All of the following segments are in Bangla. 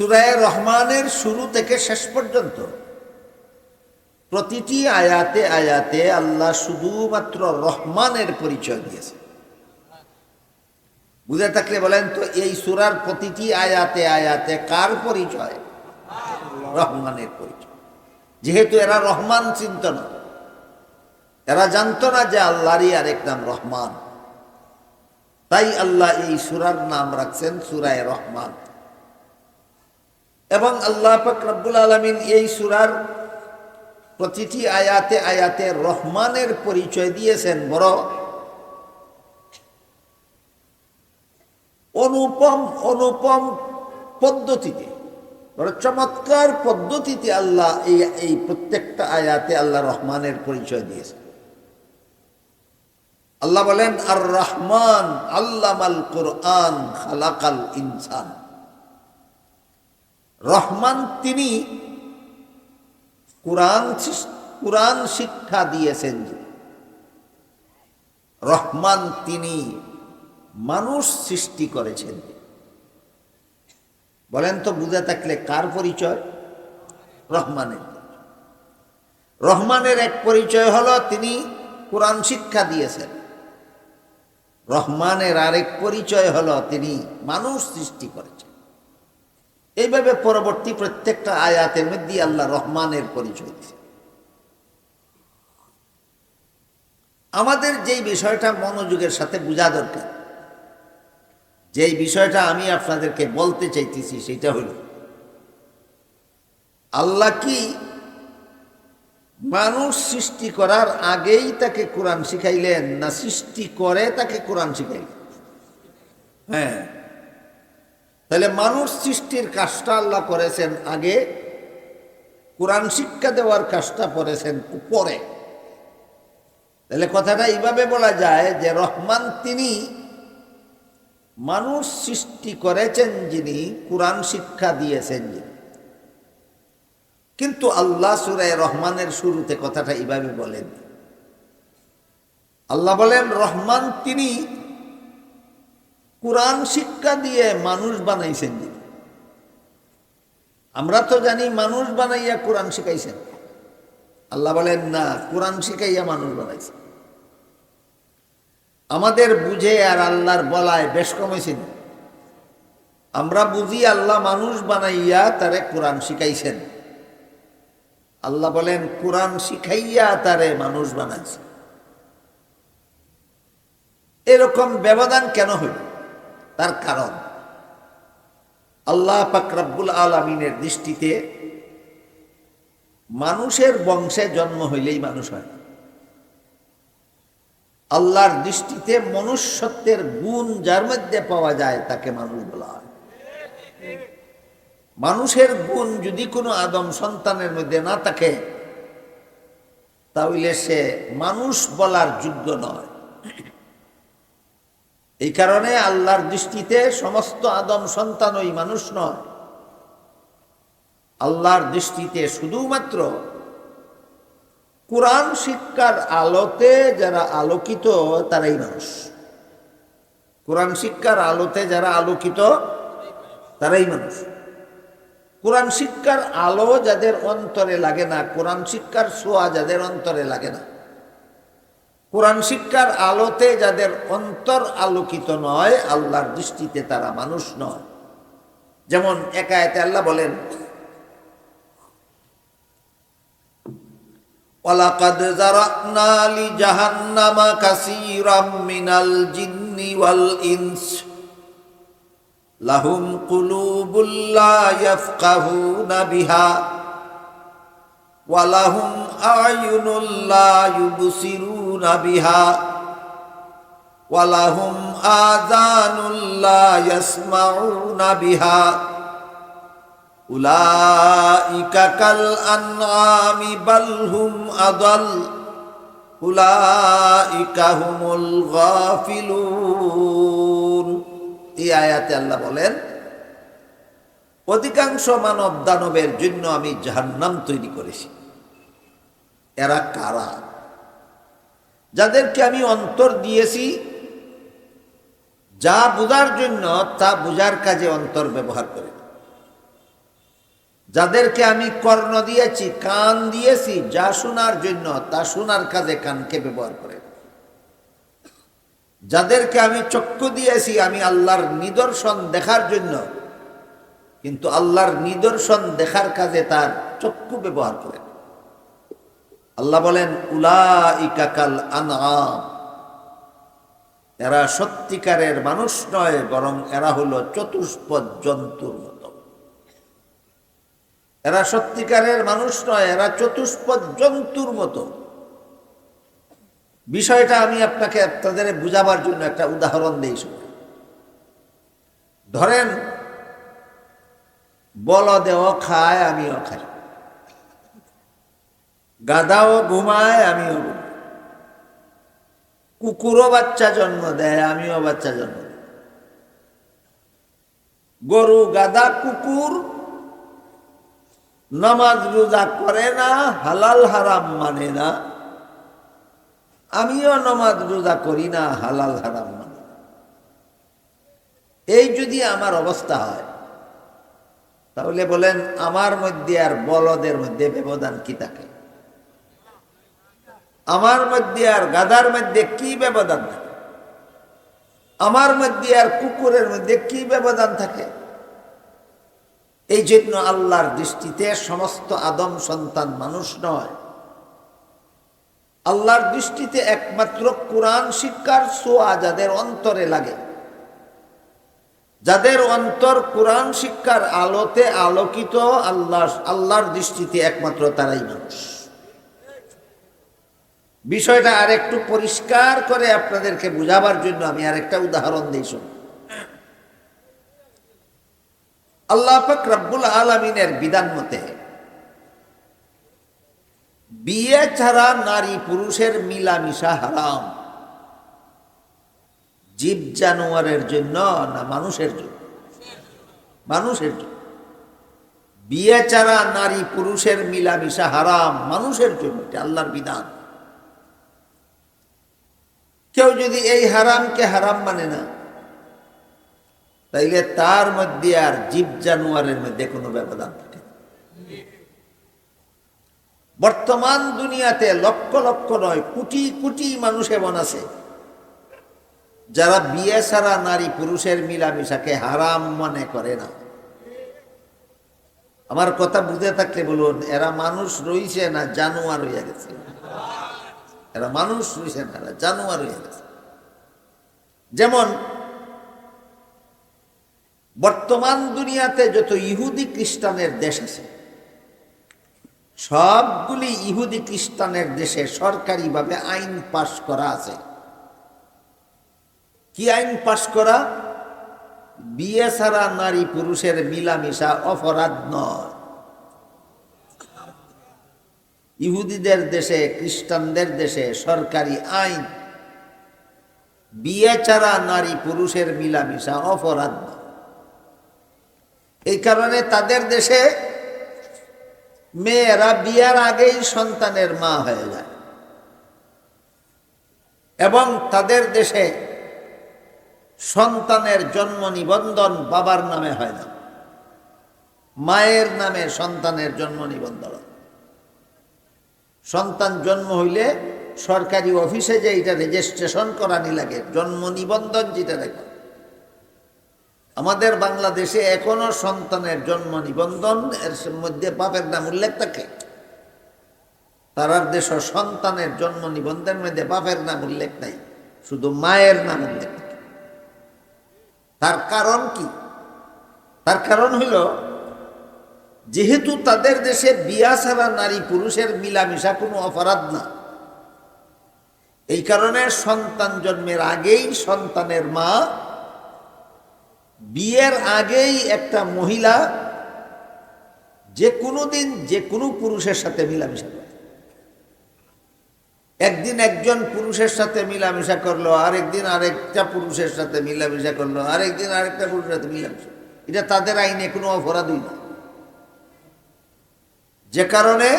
সুরায় রহমানের শুরু থেকে শেষ পর্যন্ত প্রতিটি আয়াতে আয়াতে আল্লাহ শুধুমাত্র রহমানের পরিচয় দিয়েছে। বুঝে থাকলে বলেন তো, এই সুরার প্রতিটি আয়াতে আয়াতে কার পরিচয়? রহমানের পরিচয়। যেহেতু এরা রহমান চিন্ত না, এরা জানতো না যে আল্লাহরই আরেক নাম রহমান। তাই আল্লাহ এই সুরার নাম রাখছেন সুরায় রহমান। এবং আল্লাহ ফকরাবুল আলমিন এই সুরার প্রতিটি আয়াতে আয়াতে রহমানের পরিচয় দিয়েছেন। বড় অনুপম অনুপম পদ্ধতিতে, বড় চমৎকার পদ্ধতিতে আল্লাহ এই এই প্রত্যেকটা আয়াতে আল্লাহ রহমানের পরিচয় দিয়েছেন। আল্লাহ বলেন, আর রহমান আল্লামাল কোরআন খালাকাল ইনসান। রহমান তিনি কোরআন কোরআন শিক্ষা দিয়েছেন রহমান তিনি মানুষ সৃষ্টি করেছেন। বলেন তো বুঝে থাকলে কার পরিচয়? রহমানের। রহমানের এক পরিচয় হলো তিনি কোরআন শিক্ষা দিয়েছেন। রহমানের আরেক পরিচয় হলো তিনি মানুষ সৃষ্টি করেছেন। এইভাবে পরবর্তী প্রত্যেকটা আয়াতের মধ্যে আল্লাহ রহমানের পরিচয় আমাদের যেই বিষয়টা মনোযোগের সাথে বোঝা দরকার, যেই বিষয়টা আমি আপনাদেরকে বলতে চাইতেছি সেটা হল, আল্লাহ কি মানুষ সৃষ্টি করার আগেই তাকে কোরআন শিখাইলেন না সৃষ্টি করে তাকে কোরআন শিখাইলেন? হ্যাঁ। তাহলে মানুষ সৃষ্টির কাজটা আল্লাহ করেছেন আগে, কোরআন শিক্ষা দেওয়ার কাজটা করেছেন পরে তাহলে কথাটা এইভাবে বলা যায় যে রহমান তিনি মানুষ সৃষ্টি করেছেন যিনি, কোরআন শিক্ষা দিয়েছেন যিনি। কিন্তু আল্লাহ সুরায় রহমানের শুরুতে কথাটা এইভাবে বলেন। আল্লাহ বলেন, রহমান তিনি কোরআন শিক্ষা দিয়ে মানুষ বানাইছেন আমরা তো জানি মানুষ বানাইয়া কোরআন শিখাইছেন। আল্লাহ বলেন, না, কোরআন শিখাইয়া মানুষ বানাইছেন আমাদের বুঝে আর আল্লাহর বলায় বেশ কমেছেন আমরা বুঝি আল্লাহ মানুষ বানাইয়া তারে কোরআন শিখাইছেন। আল্লাহ বলেন, কোরআন শিখাইয়া তারে মানুষ বানাইছে। এরকম ব্যবধান কেন হইল? তার কারণ। আল্লাহ পাকরাবুল আলমিনের দৃষ্টিতে মানুষের বংশে জন্ম হইলেই মানুষ হয়। আল্লাহর দৃষ্টিতে মনুষ্যত্বের গুণ যার মধ্যে পাওয়া যায় তাকে মানুষ বলা হয়। মানুষের গুণ যদি কোনো আদম সন্তানের মধ্যে না থাকে, তাহলে সে মানুষ বলার যোগ্য নয়। এই কারণে আল্লাহর দৃষ্টিতে সমস্ত আদম সন্তান ওই মানুষ নয়। আল্লাহর দৃষ্টিতে শুধুমাত্র কোরআন শিক্ষার আলোতে যারা আলোকিত, তারাই মানুষ। কোরআন শিক্ষার আলোতে যারা আলোকিত, তারাই মানুষ। কোরআন শিক্ষার আলো যাদের অন্তরে লাগে না, কোরআন শিক্ষার সোয়া যাদের অন্তরে লাগে না। কোরআন শিক্ষার আলোতে যাদের অন্তর আলোকিত নয়, আল্লাহর দৃষ্টিতে তারা মানুষ নয়। যেমন একায়তে আল্লাহ বলেন, ওয়ালাকাদ জারানা লি জাহান্নামা কাসীরাম মিনাল জিন্নি ওয়াল ইনস, লাহুম কুলুবুল লা ইয়াফকাহুনা বিহা ওয়ালাহুম আয়ুনুল লা ইউবসিরুনা আল্লাহ বলেন অধিকাংশ মানব দানবের জন্য আমি জাহান্নাম তৈরি করেছি। এরা কারা? যাদেরকে আমি অন্তর দিয়েছি, যা বোঝার জন্য তা বোঝার কাজে অন্তর ব্যবহার করে। যাদেরকে আমি কর্ণ দিয়েছি, কান দিয়েছি, যা শোনার জন্য তা শোনার কাজে কানকে ব্যবহার করে। যাদেরকে আমি চক্ষু দিয়েছি, আমি আল্লাহর নিদর্শন দেখার জন্য, কিন্তু আল্লাহর নিদর্শন দেখার কাজে তার চক্ষু ব্যবহার করে। আল্লাহ বলেন উলা আনাম এরা সত্যিকারের মানুষ নয়, বরং এরা হলো চতুষ্পদ জন্তুর মতো। এরা সত্যিকারের মানুষ নয়, এরা চতুষ্পদ জন্তুর মতো। বিষয়টা আমি আপনাকে আপনাদের বুঝাবার জন্য একটা উদাহরণ দিই ধরেন বলদেও খায়, আমিও খাই। গাদাও ঘুমায়, আমিও কুকুরও বাচ্চা জন্ম দেয়, আমিও বাচ্চা জন্ম গরু গাদা, কুকুর নামাজ রোজা করে না, হালাল হারাম মানে না। আমিও নামাজ রোজা করি না, হালাল হারাম মানে এই যদি আমার অবস্থা হয়, তাহলে বলেন, আমার মধ্যে আর বলদের মধ্যে ব্যবধান কি থাকে? আমার মধ্যে আর গাদার মধ্যে কি ব্যবধান থাকে? আমার মধ্যে আর কুকুরের মধ্যে কি ব্যবধান থাকে? এই জন্য আল্লাহর দৃষ্টিতে সমস্ত আদম সন্তান মানুষ নয়। আল্লাহর দৃষ্টিতে একমাত্র কোরআন শিক্ষার সোয়া যাদের অন্তরে লাগে। যাদের অন্তর কোরআন শিক্ষার আলোতে আলোকিত, আল্লাহ আল্লাহর দৃষ্টিতে একমাত্র তারাই মানুষ। বিষয়টা আর একটু পরিষ্কার করে আপনাদেরকে বুঝাবার জন্য আমি আরেকটা উদাহরণ দিই শুনুন। আল্লাহ পাক রব্বুল আলমিনের বিধান মতে, বিয়ে ছাড়া নারী পুরুষের মিলামিশা হারাম। জীব জানোয়ারের জন্য না মানুষের জন্য? মানুষের জন্য। বিয়ে ছাড়া নারী পুরুষের মিলামিশা হারাম মানুষের জন্য, এটা আল্লাহর বিধান। কেউ যদি এই হারামকে হারাম মানে না, তাইলে তার মধ্যে আর জীব জানোয়ারের মধ্যে কোনো ব্যবধান থাকে বর্তমান দুনিয়াতে লক্ষ লক্ষ নয়, কোটি কোটি মানুষ এমন আছে, যারা বিয়ে ছাড়া নারী পুরুষের মিলামিশাকে হারাম মনে করে না। আমার কথা বুঝে থাকলে বলুন, এরা মানুষ রইছে না জানোয়ার হইয়া গেছে? এরা মানুষ রইছে না এরা জানোয়ার হইয়া গেছে। যেমন, বর্তমান দুনিয়াতে যত ইহুদি খ্রিস্টানের দেশ আছে, সবগুলি ইহুদি খ্রিস্টানের দেশে সরকারিভাবে আইন পাশ করা আছে। কি আইন পাশ করা? বিয়ে ছাড়া নারী পুরুষের মিলামিশা অপরাধ নয়। ইহুদিদের দেশে, খ্রিস্টানদের দেশে সরকারি আইন। বিয়ে ছাড়া নারী পুরুষের মিলামিশা অপরাধ। এই কারণে তাদের দেশে মেয়েরা বিয়ার আগেই সন্তানের মা হয়ে যায়। এবং তাদের দেশে সন্তানের জন্ম নিবন্ধন বাবার নামে হয় না। মায়ের নামে সন্তানের জন্ম নিবন্ধন। সন্তান জন্ম হইলে সরকারি অফিসে যে এটা রেজিস্ট্রেশন করানি লাগে, জন্ম নিবন্ধন যেটা রেখে আমাদের বাংলাদেশে এখনও সন্তানের জন্ম নিবন্ধন এর মধ্যে বাপের নাম উল্লেখ থাকে। তারার দেশ সন্তানের জন্ম নিবন্ধনের মধ্যে বাপের নাম উল্লেখ নাই, শুধু মায়ের নাম উল্লেখ থাকে। তার কারণ কি? তার কারণ হইল যেহেতু তাদের দেশে বিয়া ছাড়া নারী পুরুষের মিলামিশা কোনো অপরাধ না। এই কারণে সন্তান জন্মের আগেই সন্তানের মা, বিয়ের আগেই একটা মহিলা যে কোনো দিন যে কোনো পুরুষের সাথে মিলামিশা করে। একদিন একজন পুরুষের সাথে মিলামিশা করল, আরেকদিন আরেকটা পুরুষের সাথে মিলামিশা করল, আরেকদিন আরেকটা পুরুষের সাথে মিলামিশা। এটা তাদের আইনে কোনো অপরাধই না। যে কারণে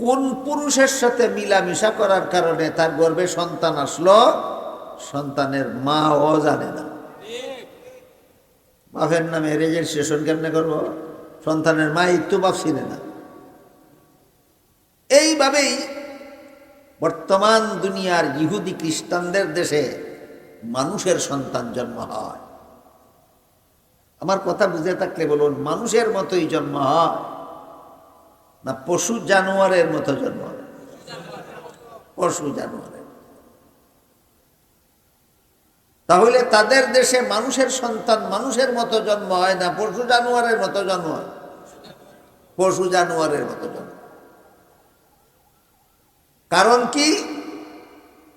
কোন পুরুষের সাথে মিলামিশা করার কারণে তার গর্ভে সন্তান আসলো, সন্তানের মা ও জানে না। বাপের নামে রেজিস্ট্রেশন কেমনে করব? সন্তানের মা একটু বাপ চিনে না। এইভাবেই বর্তমান দুনিয়ার ইহুদি খ্রিস্টানদের দেশে মানুষের সন্তান জন্ম হয়। আমার কথা বুঝে থাকলে বলুন, মানুষের মতোই জন্ম হয়। না, পশু জানোয়ারের মতো জন্ম পশু জানোয়ারের। তাহলে তাদের দেশে মানুষের সন্তান মানুষের মতো জন্ম হয় না, পশু জানোয়ারের মতো জন্ম হয়? পশু জানোয়ারের মতো জন্ম। কারণ কি?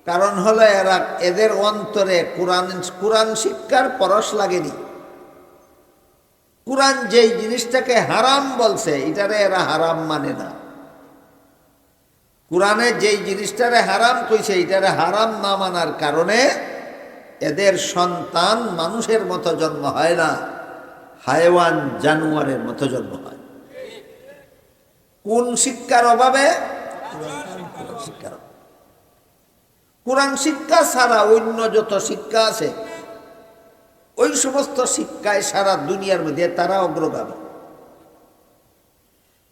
কারণ হলো এরা, এদের অন্তরে কোরআন কোরআন শিক্ষার পরশ লাগেনি। কোরআন যেই জিনিসটাকে হারাম বলছে, এটারে এরা হারাম মানে না। কোরআনে যেই জিনিসটারে হারাম কইছে, এটারে হারাম না মানার কারণে এদের সন্তান মানুষের মতো জন্ম হয় না, হায়ওয়ান জানুয়ারের মতো জন্ম হয়। কোন শিক্ষার অভাবে? কোরআন শিক্ষা ছাড়া অন্য যত শিক্ষা আছে ওই সমস্ত শিক্ষায় সারা দুনিয়ার মধ্যে তারা অগ্রগামী।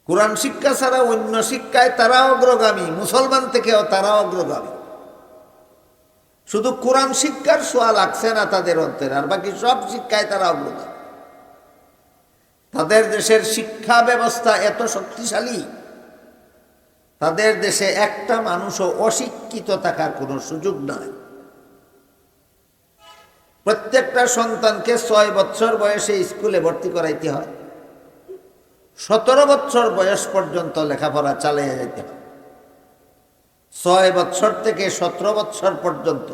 কোরআন শিক্ষা ছাড়া অন্য শিক্ষায় তারা অগ্রগামী, মুসলমান থেকেও তারা অগ্রগামী। শুধু কোরআন শিক্ষার সোয়া লাগছে না তাদের অন্তরে, আর বাকি সব শিক্ষায় তারা অগ্রগামী। তাদের দেশের শিক্ষা ব্যবস্থা এত শক্তিশালী, তাদের দেশে একটা মানুষও অশিক্ষিত থাকার কোনো সুযোগ নাই। প্রত্যেকটা সন্তানকে ছয় বছর বয়সে স্কুলে ভর্তি করাইতে হয়। সতেরো বছর বয়স পর্যন্ত লেখাপড়া চালিয়ে যেতে হয়। ছয় বছর থেকে সতেরো বছর পর্যন্ত।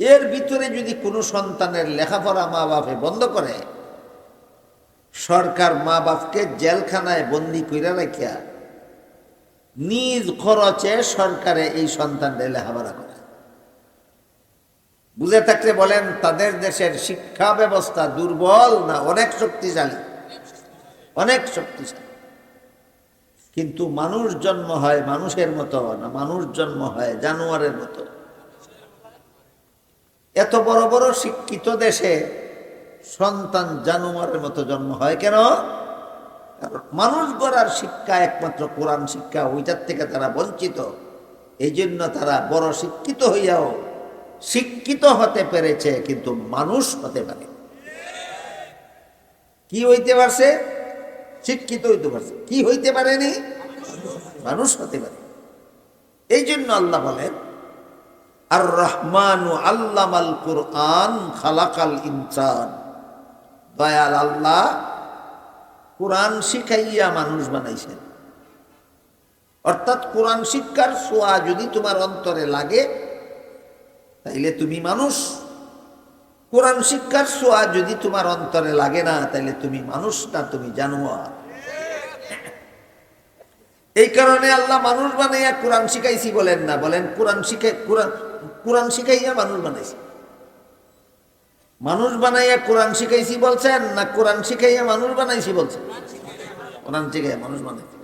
এর ভিতরে যদি কোনো সন্তানের লেখাপড়া মা বাপে বন্ধ করে, সরকার মা বাপকে জেলখানায় বন্দি করে রাখিয়া নিজ খরচে সরকারে এই সন্তানদের লেখাপড়া করে। বুঝে থাকলে বলেন, তাদের দেশের শিক্ষা ব্যবস্থা দুর্বল না, অনেক শক্তিশালী। অনেক শক্তিশালী। কিন্তু মানুষ জন্ম হয় মানুষের মতো না, মানুষ জন্ম হয় জানোয়ারের মতো। এত বড় বড় শিক্ষিত দেশে সন্তান জানোয়ারের মতো জন্ম হয় কেন? মানুষ গড়ার শিক্ষা একমাত্র কোরআন শিক্ষা, ওইটার থেকে তারা বঞ্চিত। এই জন্য তারা বড় শিক্ষিত হইয়াও শিক্ষিত হতে পেরেছে, কিন্তু মানুষ হতে পারে। কি হইতে পারছে? শিক্ষিত হইতে পারছে। কি হইতে পারেনি? মানুষ হতে পারে। এই জন্য আল্লাহ বলেন আর রহমান আল্লামাল কুরআন খালাকাল ইনসান। দয়াল আল্লাহ কোরআন শিখাইয়া মানুষ বানাইছেন। অর্থাৎ কোরআন শিক্ষার সোয়া যদি তোমার অন্তরে লাগে তাইলে তুমি মানুষ। কোরআন শিক্ষার সোয়া যদি তোমার অন্তরে লাগে না, তাইলে তুমি মানুষ না, তুমি জানোয়ার। এই কারণে আল্লাহ মানুষ বানাইয়া কোরআন শিখাইছি বলেন না, বলেন কোরআন শিখাই কোরআন কোরআন শিখাইয়া মানুষ বানাইছি। মানুষ বানাইয়া কোরআন শিখাইছি বলছেন না কোরআন শিখাইয়া মানুষ বানাইছি বলছেন? কোরআন শিখাইয়া মানুষ বানাইছি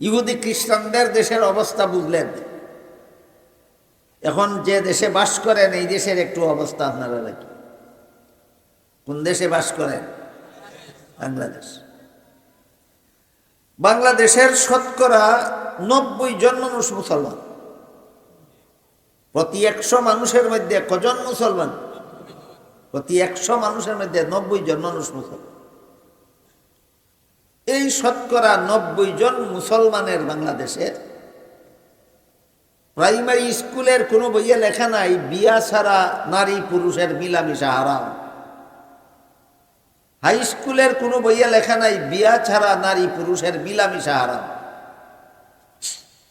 ইহুদি খ্রিস্টানদের দেশের অবস্থা বুঝলেন। এখন যে দেশে বাস করেন, এই দেশের একটু অবস্থা আপনারা রাখি কোন দেশে বাস করেন? বাংলাদেশ। বাংলাদেশের শতকরা নব্বই জন মানুষ মুসলমান। প্রতি একশো মানুষের মধ্যে কজন মুসলমান? প্রতি একশো মানুষের মধ্যে নব্বই জন মানুষ মুসলমান। এই শতকরা নব্বই জন মুসলমানের বাংলাদেশের প্রাইমারি স্কুলের কোনো বইয়ে লেখা নাই, বিয়া ছাড়া নারী পুরুষের মিলামিশা হারাম। হাই স্কুলের কোনো বইয়ে লেখা নাই, বিয়া ছাড়া নারী পুরুষের মিলামিশা হারাম।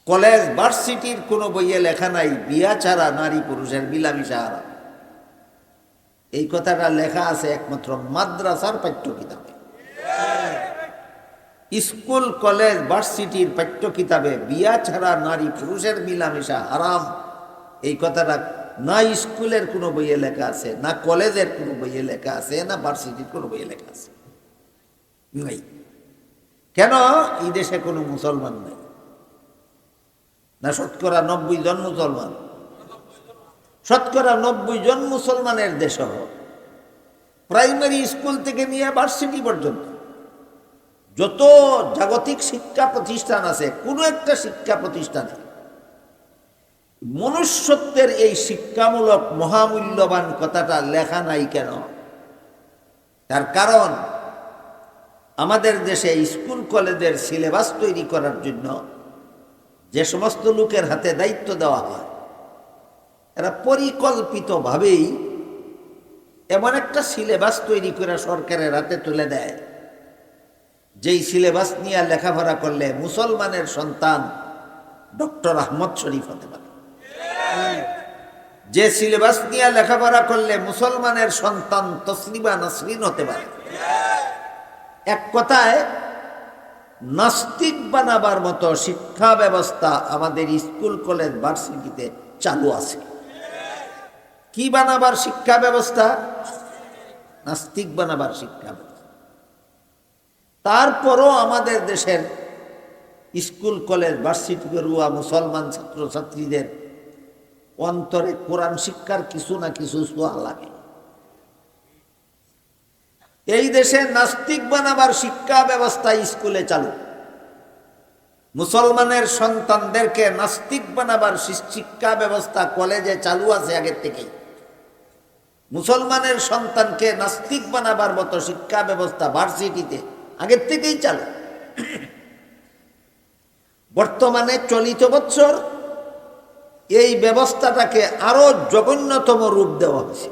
কলেজ, ভার্সিটির কোনো বইয়ে লেখা নাই, বিয়া ছাড়া নারী পুরুষের মিলামিশা হারাম। এই কথাটা লেখা আছে একমাত্র মাদ্রাসার পাঠ্য কিতাবে স্কুল, কলেজ, ভার্সিটির পাঠ্য কিতাবে বিয়া ছাড়া নারী পুরুষের মিলামেশা হারাম। এই কথাটা না স্কুলের কোনো বইয়ে লেখা আছে, না কলেজের কোনো বইয়ে লেখা আছে, না ভার্সিটির কোনো বইয়ে লেখা আছে। নাই। কেন? এই দেশে কোনো মুসলমান নেই। না শতকরা নব্বই জন মুসলমান। শতকরা নব্বই জন মুসলমানের দেশ প্রাইমারি স্কুল থেকে নিয়ে ভার্সিটি পর্যন্ত। যত জাগতিক শিক্ষা প্রতিষ্ঠান আছে, কোনো একটা শিক্ষা প্রতিষ্ঠানে মনুষ্যত্বের এই শিক্ষামূলক মহামূল্যবান কথাটা লেখা নাই কেন? তার কারণ, আমাদের দেশে স্কুল, কলেজের সিলেবাস তৈরি করার জন্য যে সমস্ত লোকের হাতে দায়িত্ব দেওয়া হয়, এরা পরিকল্পিতভাবেই এমন একটা সিলেবাস তৈরি করে সরকারের হাতে তুলে দেয়। যেই সিলেবাস নিয়ে লেখাপড়া করলে মুসলমানের সন্তান ডক্টর আহমদ শরীফ হতে পারে। যে সিলেবাস নিয়ে লেখাপড়া করলে মুসলমানের সন্তান তসলিমা নাসরিন হতে পারে। এক কথায়, নাস্তিক বানাবার মতো শিক্ষা ব্যবস্থা আমাদের স্কুল, কলেজ, ভার্সিটিতে চালু আছে। কি বানাবার শিক্ষা ব্যবস্থা? নাস্তিক বানাবার শিক্ষা ব্যবস্থা। তারপরও আমাদের দেশের স্কুল, কলেজ ভার্সিটি পড়ুয়া মুসলমান ছাত্রছাত্রীদের অন্তরে কোরআন শিক্ষার কিছু না কিছু সোয়া লাগে। এই দেশে নাস্তিক বানাবার শিক্ষা ব্যবস্থা স্কুলে চালু। মুসলমানের সন্তানদেরকে নাস্তিক বানাবার শিক্ষা ব্যবস্থা কলেজে চালু আছে আগের থেকেই। মুসলমানের সন্তানকে নাস্তিক বানাবার মতো শিক্ষা ব্যবস্থা ভার্সিটিতে আগের থেকেই চালু। বর্তমানে চলিত বছর এই ব্যবস্থাটাকে আরও জঘন্যতম রূপ দেওয়া হয়েছে।